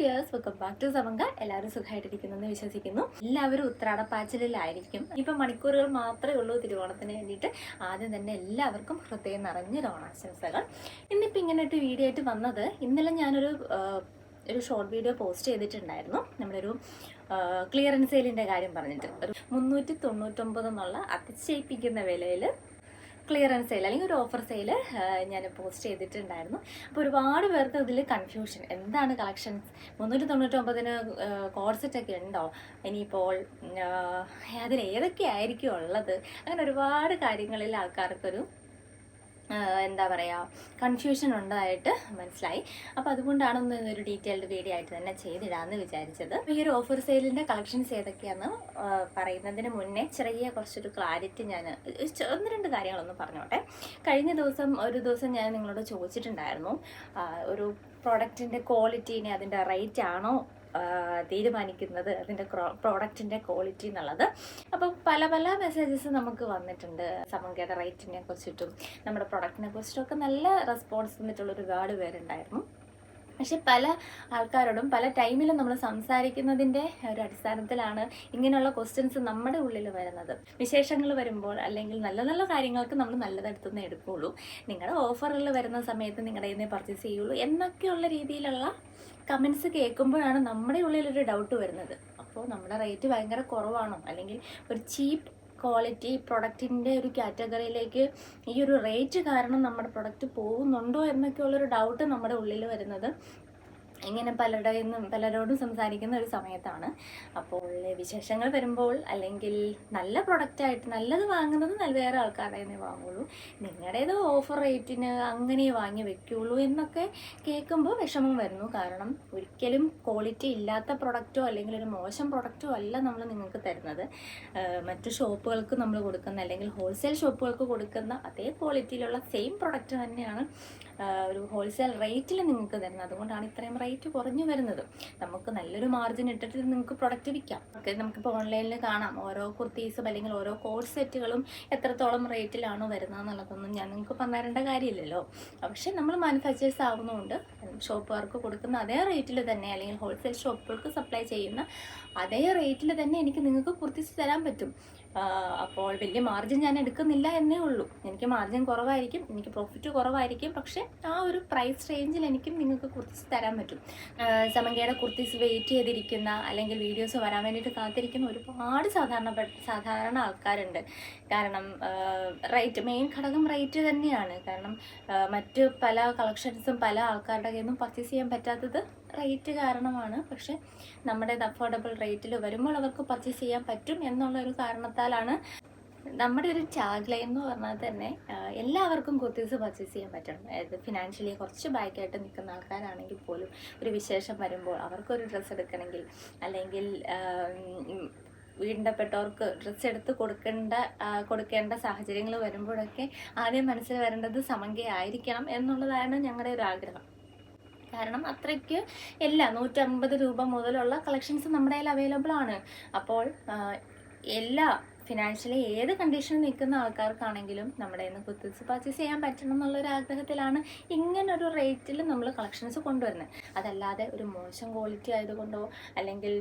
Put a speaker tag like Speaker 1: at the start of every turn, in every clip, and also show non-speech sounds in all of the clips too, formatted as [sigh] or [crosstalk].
Speaker 1: Dears welcome back to സവങ്ക. എല്ലാവരും സുഖമായിട്ടിരിക്കുന്നെന്ന് വിശ്വസിക്കുന്നു. എല്ലാവരും ഉത്രാടപ്പാച്ചിലായിരിക്കും ഇപ്പം മണിക്കൂറുകൾ മാത്രമേ ഉള്ളൂ തിരുവോണത്തിന് വേണ്ടിയിട്ട്. ആദ്യം തന്നെ എല്ലാവർക്കും ഹൃദയം നിറഞ്ഞ ഓണാശംസകൾ. ഇന്നിപ്പോൾ ഇങ്ങനെ ഒരു വീഡിയോ ആയിട്ട് വന്നത് ഇന്നലെ ഞാനൊരു ഒരു ഷോർട്ട് വീഡിയോ പോസ്റ്റ് ചെയ്തിട്ടുണ്ടായിരുന്നു. നമ്മളൊരു ക്ലിയറൻസ് സെയിലിന്റെ കാര്യം പറഞ്ഞിട്ട്. ഒരു മുന്നൂറ്റി തൊണ്ണൂറ്റൊമ്പത് എന്നുള്ള അതിശയിപ്പിക്കുന്ന വിലയിൽ ക്ലിയറൻസ് സെയിൽ അല്ലെങ്കിൽ ഒരു ഓഫർ സെയിൽ ഞാൻ പോസ്റ്റ് ചെയ്തിട്ടുണ്ടായിരുന്നു. അപ്പോൾ ഒരുപാട് പേർക്ക് ഇതിൽ കൺഫ്യൂഷൻ എന്താണ് കളക്ഷൻസ് മുന്നൂറ്റി തൊണ്ണൂറ്റൊമ്പതിന് കോഡ് സെറ്റ് ഒക്കെ ഉണ്ടോ? ഇനിയിപ്പോൾ അതിൽ ഏതൊക്കെ ആയിരിക്കും ഉള്ളത്? അങ്ങനെ ഒരുപാട് കാര്യങ്ങളിൽ ആൾക്കാർക്കൊരു എന്താ പറയുക കൺഫ്യൂഷൻ ഉണ്ടായിട്ട് മനസ്സിലായി. അപ്പോൾ അതുകൊണ്ടാണ് ഒന്ന് ഒരു ഡീറ്റെയിൽഡ് വീഡിയോ ആയിട്ട് തന്നെ ചെയ്തിടാമെന്ന് വിചാരിച്ചത്. ഈ ഒരു ഓഫർ സെയിലിന്റെ കളക്ഷൻസ് ഏതൊക്കെയാണെന്ന് പറയുന്നതിന് മുന്നേ ചെറിയ കുറച്ചൊരു ക്ലാരിറ്റി ഞാൻ ഒന്ന് രണ്ട് കാര്യങ്ങളൊന്ന് പറഞ്ഞോട്ടെ. കഴിഞ്ഞ ദിവസം ഒരു ദിവസം ഞാൻ നിങ്ങളോട് ചോദിച്ചിട്ടുണ്ടായിരുന്നു ഒരു പ്രോഡക്റ്റിന്റെ ക്വാളിറ്റീനെ അതിന്റെ റേറ്റ് ആണോ തീരുമാനിക്കുന്നത് അതിന്റെ പ്രോഡക്റ്റിന്റെ ക്വാളിറ്റി എന്നുള്ളത്. അപ്പോൾ പല പല മെസ്സേജസ് നമുക്ക് വന്നിട്ടുണ്ട്. സമങ്കയുടെ റേറ്റിനെ കുറിച്ചിട്ടും നമ്മുടെ പ്രൊഡക്റ്റിനെ കുറിച്ചിട്ടും ഒക്കെ നല്ല റെസ്പോൺസ് വന്നിട്ടുള്ള ഒരുപാട് പേരുണ്ടായിരുന്നു. പക്ഷെ പല ആൾക്കാരോടും പല ടൈമിലും നമ്മൾ സംസാരിക്കുന്നതിന്റെ ഒരു അടിസ്ഥാനത്തിലാണ് ഇങ്ങനെയുള്ള ക്വസ്റ്റ്യൻസ് നമ്മുടെ ഉള്ളിൽ വരുന്നത്. വിശേഷങ്ങൾ വരുമ്പോൾ അല്ലെങ്കിൽ നല്ല നല്ല കാര്യങ്ങൾക്ക് നമ്മൾ നല്ലതെടുത്തുനിന്ന് എടുക്കുകയുള്ളൂ നിങ്ങളുടെ ഓഫറിൽ വരുന്ന സമയത്ത് നിങ്ങളുടെ ഇന്നേ പർച്ചേസ് ചെയ്യുള്ളൂ എന്നൊക്കെയുള്ള രീതിയിലുള്ള കമൻസ് കേൾക്കുമ്പോഴാണ് നമ്മുടെ ഉള്ളിലൊരു ഡൗട്ട് വരുന്നത്. അപ്പോൾ നമ്മുടെ റേറ്റ് ഭയങ്കര കുറവാണോ? അല്ലെങ്കിൽ ഒരു ചീപ്പ് ക്വാളിറ്റി പ്രൊഡക്റ്റിന്റെ ഒരു കാറ്റഗറിയിലേക്ക് ഈ ഒരു റേറ്റ് കാരണം നമ്മുടെ പ്രൊഡക്റ്റ് പോകുന്നുണ്ടോ എന്നൊക്കെയുള്ളൊരു ഡൗട്ട് നമ്മുടെ ഉള്ളിൽ വരുന്നത്. ഇങ്ങനെ പലരുടെ നിന്നും പലരോടും സംസാരിക്കുന്ന ഒരു സമയത്താണ്. അപ്പോൾ വിശേഷങ്ങൾ വരുമ്പോൾ അല്ലെങ്കിൽ നല്ല പ്രൊഡക്റ്റായിട്ട് നല്ലത് വാങ്ങുന്നത് നല്ല വേറെ ആൾക്കാരുടെ വാങ്ങുള്ളൂ. നിങ്ങളുടേത് ഓഫർ റേറ്റിന് അങ്ങനെ വാങ്ങി വെക്കുള്ളൂ എന്നൊക്കെ കേൾക്കുമ്പോൾ വിഷമം വരുന്നു. കാരണം ഒരിക്കലും ക്വാളിറ്റി ഇല്ലാത്ത പ്രൊഡക്റ്റോ അല്ലെങ്കിൽ ഒരു മോശം പ്രൊഡക്റ്റോ അല്ല നമ്മൾ നിങ്ങൾക്ക് തരുന്നത്. മറ്റു ഷോപ്പുകൾക്ക് നമ്മൾ കൊടുക്കുന്ന അല്ലെങ്കിൽ ഹോൾസെയിൽ ഷോപ്പുകൾക്ക് കൊടുക്കുന്ന അതേ ക്വാളിറ്റിയിലുള്ള സെയിം പ്രൊഡക്റ്റ് തന്നെയാണ് ഒരു ഹോൾസെയിൽ റേറ്റിൽ നിങ്ങൾക്ക് തരുന്നത്. അതുകൊണ്ടാണ് ഇത്രയും റേറ്റ് കുറഞ്ഞു വരുന്നത്. നമുക്ക് നല്ലൊരു മാർജിൻ ഇട്ടിട്ട് നിങ്ങൾക്ക് പ്രൊഡക്റ്റ് വിൽക്കാം. ഓക്കെ നമുക്കിപ്പോൾ ഓൺലൈനിൽ കാണാം. ഓരോ കുർത്തീസും അല്ലെങ്കിൽ ഓരോ കോഡ് സെറ്റുകളും എത്രത്തോളം റേറ്റിലാണോ വരുന്നത് എന്നുള്ളതൊന്നും ഞാൻ നിങ്ങൾക്ക് പറഞ്ഞുതരേണ്ട കാര്യമില്ലല്ലോ. പക്ഷേ നമ്മൾ മാനുഫാക്ചേഴ്സ് ആവുന്നതുകൊണ്ട് ഷോപ്പുകാർക്ക് കൊടുക്കുന്ന അതേ റേറ്റിൽ തന്നെ അല്ലെങ്കിൽ ഹോൾസെയിൽ ഷോപ്പുകൾക്ക് സപ്ലൈ ചെയ്യുന്ന അതേ റേറ്റിൽ തന്നെ എനിക്ക് നിങ്ങൾക്ക് കുർത്തീസ് തരാൻ പറ്റും. അപ്പോൾ വലിയ മാർജിൻ ഞാൻ എടുക്കുന്നില്ല എന്നേ ഉള്ളൂ. എനിക്ക് മാർജിൻ കുറവായിരിക്കും എനിക്ക് പ്രോഫിറ്റ് കുറവായിരിക്കും പക്ഷേ ആ ഒരു പ്രൈസ് റേഞ്ചിൽ എനിക്കും നിങ്ങൾക്ക് കുർത്തീസ് തരാൻ പറ്റും. സമങ്കയുടെ കുർത്തീസ് വെയിറ്റ് ചെയ്തിരിക്കുന്ന അല്ലെങ്കിൽ വീഡിയോസ് വരാൻ വേണ്ടിയിട്ട് കാത്തിരിക്കുന്ന ഒരുപാട് സാധാരണ സാധാരണ ആൾക്കാരുണ്ട്. കാരണം റേറ്റ് മെയിൻ ഘടകം റേറ്റ് തന്നെയാണ്. കാരണം മറ്റ് പല കളക്ഷൻസും പല ആൾക്കാരുടെ കയ്യിൽ നിന്നും പർച്ചേസ് ചെയ്യാൻ പറ്റാത്തത് റേറ്റ് കാരണമാണ്. പക്ഷെ നമ്മുടെ അഫോർഡബിൾ റേറ്റിൽ വരുമ്പോൾ അവർക്ക് പർച്ചേസ് ചെയ്യാൻ പറ്റും എന്നുള്ള ഒരു കാരണത്താലാണ് നമ്മുടെ ഒരു ടാഗ് ലൈൻ എന്ന് പറഞ്ഞാൽ തന്നെ എല്ലാവർക്കും കുർത്തീസ് പർച്ചേസ് ചെയ്യാൻ പറ്റണം. അതായത് ഫിനാൻഷ്യലി കുറച്ച് ബാക്കായിട്ട് നിൽക്കുന്ന ആൾക്കാരാണെങ്കിൽ പോലും ഒരു വിശേഷം വരുമ്പോൾ അവർക്കൊരു ഡ്രസ്സ് എടുക്കണമെങ്കിൽ അല്ലെങ്കിൽ വീണ്ടപ്പെട്ടവർക്ക് ഡ്രസ്സ് എടുത്ത് കൊടുക്കേണ്ട കൊടുക്കേണ്ട സാഹചര്യങ്ങൾ വരുമ്പോഴൊക്കെ ആദ്യം മനസ്സിൽ വരേണ്ടത് സമങ്കയായിരിക്കണം എന്നുള്ളതാണ് ഞങ്ങളുടെ ഒരു ആഗ്രഹം. കാരണം അത്രയ്ക്ക് എല്ലാം നൂറ്റമ്പത് രൂപ മുതലുള്ള കളക്ഷൻസ് നമ്മുടെ കയ്യിൽ അവൈലബിൾ ആണ്. അപ്പോൾ എല്ലാ ഫിനാൻഷ്യലി ഏത് കണ്ടീഷനിൽ നിൽക്കുന്ന ആൾക്കാർക്കാണെങ്കിലും നമ്മുടെ നിന്ന് കുത്തിച്ച് പർച്ചേസ് ചെയ്യാൻ പറ്റണം എന്നുള്ളൊരു ആഗ്രഹത്തിലാണ് ഇങ്ങനൊരു റേറ്റിൽ നമ്മൾ കളക്ഷൻസ് കൊണ്ടുവരുന്നത്. അതല്ലാതെ ഒരു മോശം ക്വാളിറ്റി ആയതുകൊണ്ടോ അല്ലെങ്കിൽ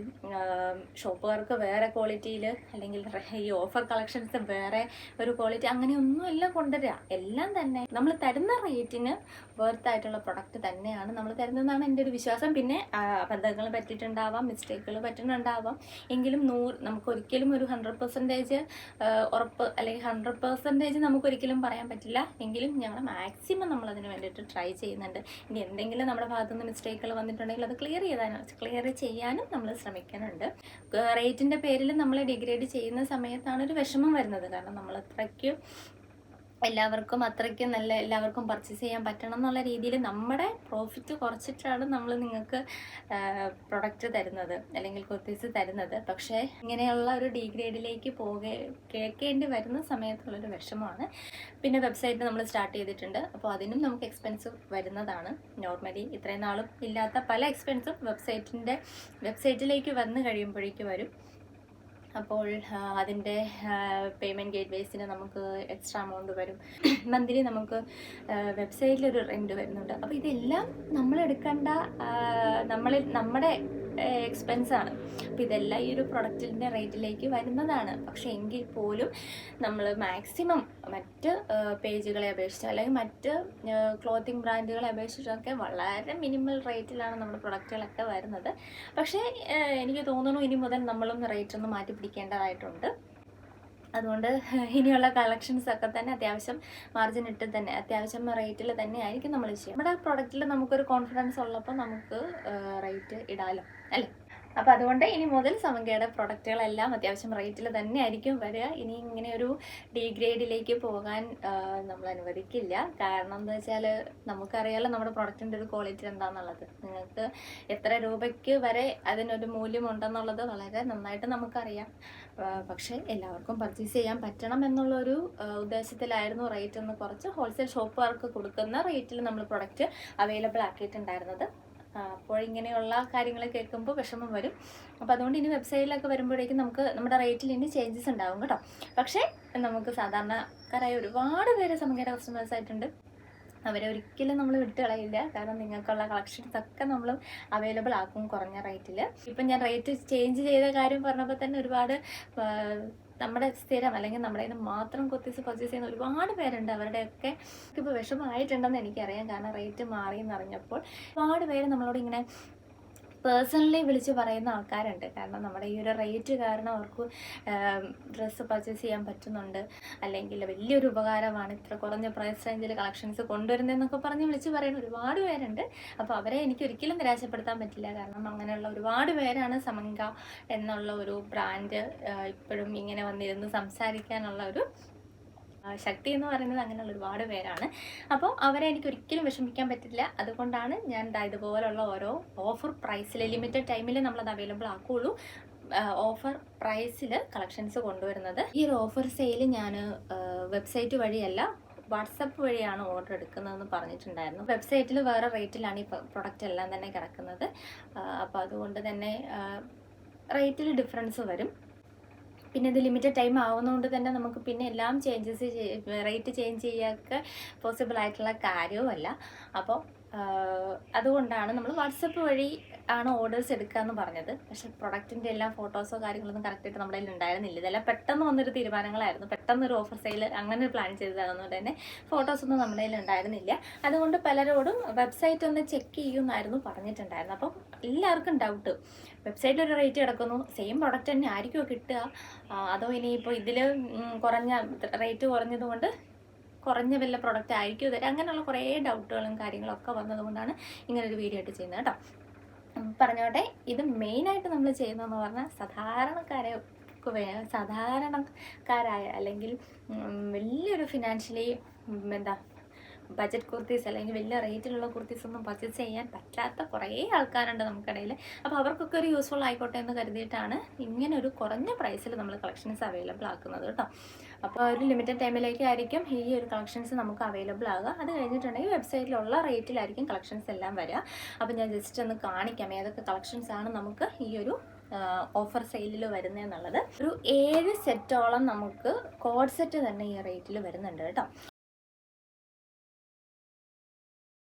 Speaker 1: ഷോപ്പുകാർക്ക് വേറെ ക്വാളിറ്റിയിൽ അല്ലെങ്കിൽ ഈ ഓഫർ കളക്ഷൻസ് വേറെ ഒരു ക്വാളിറ്റി അങ്ങനെയൊന്നുമല്ല കൊണ്ടുവരിക. എല്ലാം തന്നെ നമ്മൾ തരുന്ന റേറ്റിന് വർത്ത് ആയിട്ടുള്ള പ്രൊഡക്റ്റ് തന്നെയാണ് നമ്മൾ തരുന്നതെന്നാണ് എന്റെ ഒരു വിശ്വാസം. പിന്നെ അബദ്ധങ്ങൾ പറ്റിയിട്ടുണ്ടാവാം മിസ്റ്റേക്കുകൾ പറ്റുന്നുണ്ടാവാം. എങ്കിലും നൂറ് നമുക്ക് ഒരിക്കലും ഒരു ഹൺഡ്രഡ് പെർസെന്റേജ് ഉറപ്പ് അല്ലെങ്കിൽ ഹൺഡ്രഡ് പെർസെന്റേജ് നമുക്ക് ഒരിക്കലും പറയാൻ പറ്റില്ല. എങ്കിലും ഞങ്ങൾ മാക്സിമം നമ്മൾ അതിന് വേണ്ടിയിട്ട് ട്രൈ ചെയ്യുന്നുണ്ട്. ഇനി എന്തെങ്കിലും നമ്മുടെ ഭാഗത്തു നിന്ന് മിസ്റ്റേക്കുകൾ വന്നിട്ടുണ്ടെങ്കിൽ അത് ക്ലിയർ ചെയ്താനും ക്ലിയർ ചെയ്യാനും നമ്മൾ ശ്രമിക്കുന്നുണ്ട്. റേറ്റിന്റെ പേരിൽ നമ്മൾ ഡിഗ്രേഡ് ചെയ്യുന്ന സമയത്താണ് ഒരു വിഷമം വരുന്നത്. കാരണം നമ്മൾ അത്രയ്ക്ക് എല്ലാവർക്കും അത്രയ്ക്ക് നല്ല എല്ലാവർക്കും പർച്ചേസ് ചെയ്യാൻ പറ്റണം എന്നുള്ള രീതിയിൽ നമ്മുടെ പ്രോഫിറ്റ് കുറച്ചിട്ടാണ് നമ്മൾ നിങ്ങൾക്ക് പ്രൊഡക്റ്റ് തരുന്നത് അല്ലെങ്കിൽ കുർത്തീസ് തരുന്നത്. പക്ഷേ ഇങ്ങനെയുള്ള ഒരു ഡീഗ്രേഡിലേക്ക് പോകെ കേൾക്കേണ്ടി വരുന്ന സമയത്തുള്ളൊരു വിഷമമാണ്. പിന്നെ വെബ്സൈറ്റ് നമ്മൾ സ്റ്റാർട്ട് ചെയ്തിട്ടുണ്ട്. അപ്പോൾ അതിനും നമുക്ക് എക്സ്പെൻസ് വരുന്നതാണ്. നോർമലി ഇത്രയും നാളും ഇല്ലാത്ത പല എക്സ്പെൻസും വെബ്സൈറ്റിന്റെ വെബ്സൈറ്റിലേക്ക് വന്നു കഴിയുമ്പോഴേക്ക് വരും. അപ്പോൾ അതിന്റെ പേയ്മെന്റ് ഗേറ്റ് വേസിന് നമുക്ക് എക്സ്ട്രാ എമൗണ്ട് വരും. [clears throat] മന്ത്ലി നമുക്ക് വെബ്സൈറ്റിലൊരു റെന്റ് വരുന്നുണ്ട്. അപ്പോൾ ഇതെല്ലാം ആ, നമ്മളിൽ നമ്മുടെ എക്സ്പെൻസ് ആണ്. അപ്പോൾ ഇതെല്ലാം ഈ ഒരു പ്രൊഡക്റ്റിന്റെ റേറ്റിലേക്ക് വരുന്നതാണ്. പക്ഷേ എങ്കിൽ പോലും നമ്മൾ മാക്സിമം മറ്റ് പേജുകളെ അപേക്ഷിച്ച് അല്ലെങ്കിൽ മറ്റ് ക്ലോത്തിങ് ബ്രാൻഡുകളെ അപേക്ഷിച്ചൊക്കെ വളരെ മിനിമൽ റേറ്റിലാണ് നമ്മുടെ പ്രൊഡക്റ്റുകളൊക്കെ വരുന്നത്. പക്ഷേ എനിക്ക് തോന്നുന്നു ഇനി മുതൽ നമ്മളും റേറ്റ് ഒന്ന് മാറ്റി പിടിക്കേണ്ടതായിട്ടുണ്ട് അതുകൊണ്ട് ഇനിയുള്ള കളക്ഷൻസ് ഒക്കെ തന്നെ അത്യാവശ്യം മാർജിൻ ഇട്ട് തന്നെ അത്യാവശ്യം റേറ്റിൽ തന്നെ ആയിരിക്കും നമ്മൾ ചെയ്യുക. നമ്മുടെ പ്രൊഡക്റ്റിൽ നമുക്കൊരു കോൺഫിഡൻസ് ഉള്ളപ്പോൾ നമുക്ക് റേറ്റ് ഇടാലോ അല്ലേ? അപ്പോൾ അതുകൊണ്ട് ഇനി മുതൽ സമങ്കയുടെ പ്രൊഡക്റ്റുകളെല്ലാം അത്യാവശ്യം റേറ്റിൽ തന്നെ ആയിരിക്കും വരിക. ഇനി ഇങ്ങനെ ഒരു ഡിഗ്രേഡിലേക്ക് പോകാൻ നമ്മൾ അനുവദിക്കില്ല. കാരണം എന്താ വെച്ചാൽ നമുക്കറിയാലോ നമ്മുടെ പ്രൊഡക്റ്റിന്റെ ഒരു ക്വാളിറ്റി എന്താണെന്നുള്ളത് നിങ്ങൾക്ക് എത്ര രൂപയ്ക്ക് വരെ അതിനൊരു മൂല്യമുണ്ടെന്നുള്ളത് വളരെ നന്നായിട്ട് നമുക്കറിയാം. പക്ഷെ എല്ലാവർക്കും പർച്ചേസ് ചെയ്യാൻ പറ്റണം എന്നുള്ളൊരു ഉദ്ദേശത്തിലായിരുന്നു റേറ്റ് ഒന്ന് കുറച്ച് ഹോൾസെയിൽ ഷോപ്പുകാർക്ക് കൊടുക്കുന്ന റേറ്റിൽ നമ്മൾ പ്രൊഡക്റ്റ് അവൈലബിൾ ആക്കിയിട്ടുണ്ടായിരുന്നത്. അപ്പോൾ ഇങ്ങനെയുള്ള കാര്യങ്ങൾ കേൾക്കുമ്പോൾ വിഷമം വരും. അപ്പോൾ അതുകൊണ്ട് ഇനി വെബ്സൈറ്റിലൊക്കെ വരുമ്പോഴേക്കും നമുക്ക് നമ്മുടെ റേറ്റിൽ ഇനി ചേഞ്ചസ് ഉണ്ടാവും കേട്ടോ. പക്ഷേ നമുക്ക് സാധാരണക്കാരായ ഒരുപാട് പേര് സമകേര കസ്റ്റമേഴ്സ് ആയിട്ടുണ്ട്. അവരെ ഒരിക്കലും നമ്മൾ വിട്ട് കളയില്ല. കാരണം നിങ്ങൾക്കുള്ള കളക്ഷൻസ് ഒക്കെ നമ്മൾ അവൈലബിൾ ആക്കും കുറഞ്ഞ റേറ്റിൽ ഇപ്പം ഞാൻ റേറ്റ് ചേഞ്ച് ചെയ്ത കാര്യം പറഞ്ഞപ്പോൾ തന്നെ ഒരുപാട് നമ്മുടെ സ്ഥിരം അല്ലെങ്കിൽ നമ്മുടെ നിന്ന് മാത്രം കൊത്തിച്ച് പർച്ചേസ് ചെയ്യുന്ന ഒരുപാട് പേരുണ്ട്. അവരുടെയൊക്കെ ഇപ്പോൾ വിഷമമായിട്ടുണ്ടെന്ന് എനിക്കറിയാം. കാരണം റേറ്റ് മാറി എന്നറിഞ്ഞപ്പോൾ ഒരുപാട് പേര് നമ്മളോട് ഇങ്ങനെ പേഴ്സണലി വിളിച്ച് പറയുന്ന ആൾക്കാരുണ്ട്. കാരണം നമ്മുടെ ഈ ഒരു റേറ്റ് കാരണം അവർക്ക് ഡ്രസ്സ് പർച്ചേസ് ചെയ്യാൻ പറ്റുന്നുണ്ട്. അല്ലെങ്കിൽ വലിയൊരു ഉപകാരമാണ് ഇത്ര കുറഞ്ഞ പ്രൈസ് റേഞ്ചിൽ കളക്ഷൻസ് കൊണ്ടുവരുന്നതെന്നൊക്കെ പറഞ്ഞ് വിളിച്ച് പറയുന്ന ഒരുപാട് പേരുണ്ട്. അപ്പോൾ അവരെ എനിക്ക് ഒരിക്കലും നിരാശപ്പെടുത്താൻ പറ്റില്ല. കാരണം അങ്ങനെയുള്ള ഒരുപാട് പേരാണ് സമങ്ക എന്നുള്ള ഒരു ബ്രാൻഡ് ഇപ്പോഴും ഇങ്ങനെ വന്നിരുന്ന് സംസാരിക്കാനുള്ള ഒരു ശക്തി എന്ന് പറയുന്നത് അങ്ങനെയുള്ള ഒരുപാട് പേരാണ്. അപ്പോൾ അവരെ എനിക്ക് ഒരിക്കലും വിഷമിക്കാൻ പറ്റില്ല. അതുകൊണ്ടാണ് ഞാൻ ഇതുപോലുള്ള ഓരോ ഓഫർ പ്രൈസിൽ ലിമിറ്റഡ് ടൈമിൽ നമ്മളത് അവൈലബിൾ ആക്കുകയുള്ളൂ ഓഫർ പ്രൈസിൽ കളക്ഷൻസ് കൊണ്ടുവരുന്നത്. ഈ ഒരു ഓഫർ സെയിൽ ഞാൻ വെബ്സൈറ്റ് വഴിയല്ല വാട്സപ്പ് വഴിയാണ് ഓർഡർ എടുക്കുന്നതെന്ന് പറഞ്ഞിട്ടുണ്ടായിരുന്നു. വെബ്സൈറ്റിൽ വേറെ റേറ്റിലാണ് ഈ പ്രൊഡക്റ്റ് എല്ലാം തന്നെ കിടക്കുന്നത്. അപ്പോൾ അതുകൊണ്ട് തന്നെ റേറ്റിൽ ഡിഫറൻസ് വരും. പിന്നെ ഇത് ലിമിറ്റഡ് ടൈം ആവുന്നതുകൊണ്ട് തന്നെ നമുക്ക് പിന്നെ എല്ലാം ചേഞ്ചസ് റേറ്റ് ചേഞ്ച് ചെയ്യാനൊക്കെ പോസിബിൾ ആയിട്ടുള്ള കാര്യവുമല്ല. അപ്പോൾ അതുകൊണ്ടാണ് നമ്മൾ വാട്സപ്പ് വഴി ആണ് ഓർഡേഴ്സ് എടുക്കുക എന്ന് പറഞ്ഞത്. പക്ഷേ പ്രൊഡക്റ്റിന്റെ എല്ലാ ഫോട്ടോസോ കാര്യങ്ങളൊന്നും കറക്റ്റായിട്ട് നമ്മുടെ കയ്യിൽ ഉണ്ടായിരുന്നില്ല. ഇതെല്ലാം പെട്ടെന്ന് വന്നൊരു തീരുമാനങ്ങളായിരുന്നു. പെട്ടെന്ന് ഒരു ഓഫർ സെയിൽ അങ്ങനെ ഒരു പ്ലാൻ ചെയ്തതാകുന്നതുകൊണ്ട് തന്നെ ഫോട്ടോസ് ഒന്നും നമ്മുടെ കയ്യിൽ ഉണ്ടായിരുന്നില്ല. അതുകൊണ്ട് പലരോടും വെബ്സൈറ്റ് ഒന്ന് ചെക്ക് ചെയ്യുമെന്നായിരുന്നു പറഞ്ഞിട്ടുണ്ടായിരുന്നത്. അപ്പം എല്ലാവർക്കും ഡൗട്ട് വെബ്സൈറ്റിൽ ഒരു റേറ്റ് കിടക്കുന്നു. സെയിം പ്രൊഡക്റ്റ് തന്നെ ആയിരിക്കുമോ കിട്ടുക? അതോ ഇനിയിപ്പോൾ ഇതിൽ കുറഞ്ഞ റേറ്റ് കുറഞ്ഞതുകൊണ്ട് കുറഞ്ഞ വല്ല പ്രൊഡക്റ്റ് ആയിരിക്കും തരാം അങ്ങനെയുള്ള കുറേ ഡൗട്ടുകളും കാര്യങ്ങളൊക്കെ വന്നതുകൊണ്ടാണ് ഇങ്ങനൊരു വീഡിയോ ആയിട്ട് ചെയ്യുന്നത് കേട്ടോ. പറഞ്ഞോട്ടെ. ഇത് മെയിനായിട്ട് നമ്മൾ ചെയ്യുന്നതെന്ന് പറഞ്ഞാൽ സാധാരണക്കാരെ സാധാരണക്കാരായ അല്ലെങ്കിൽ വലിയൊരു ഫിനാൻഷ്യലി എന്താ ബജറ്റ് കുർത്തീസ് അല്ലെങ്കിൽ വലിയ റേറ്റിലുള്ള കുർത്തീസ് ഒന്നും പർച്ചേസ് ചെയ്യാൻ പറ്റാത്ത കുറേ ആൾക്കാരുണ്ട് നമുക്കിടയിൽ അപ്പോൾ അവർക്കൊക്കെ ഒരു യൂസ്ഫുൾ ആയിക്കോട്ടെ എന്ന് കരുതിയിട്ടാണ് ഇങ്ങനെ ഒരു കുറഞ്ഞ പ്രൈസിൽ നമ്മൾ കളക്ഷൻസ് അവൈലബിൾ ആക്കുന്നത് കേട്ടോ. അപ്പോൾ ഒരു ലിമിറ്റഡ് ടൈമിലേക്കായിരിക്കും ഈ ഒരു കളക്ഷൻസ് നമുക്ക് അവൈലബിൾ ആകുക അത് കഴിഞ്ഞിട്ടുണ്ടെങ്കിൽ വെബ്സൈറ്റിലുള്ള റേറ്റിലായിരിക്കും കളക്ഷൻസ് എല്ലാം വരിക. അപ്പോൾ ഞാൻ ജസ്റ്റ് ഒന്ന് കാണിക്കാം ഏതൊക്കെ കളക്ഷൻസ് ആണ് നമുക്ക് ഈ ഒരു ഓഫർ സെയിലിൽ വരുന്നതെന്നുള്ളത് ഒരു ഏഴ് സെറ്റോളം നമുക്ക് കോഡ് സെറ്റ് തന്നെ ഈ റേറ്റിൽ വരുന്നുണ്ട് കേട്ടോ.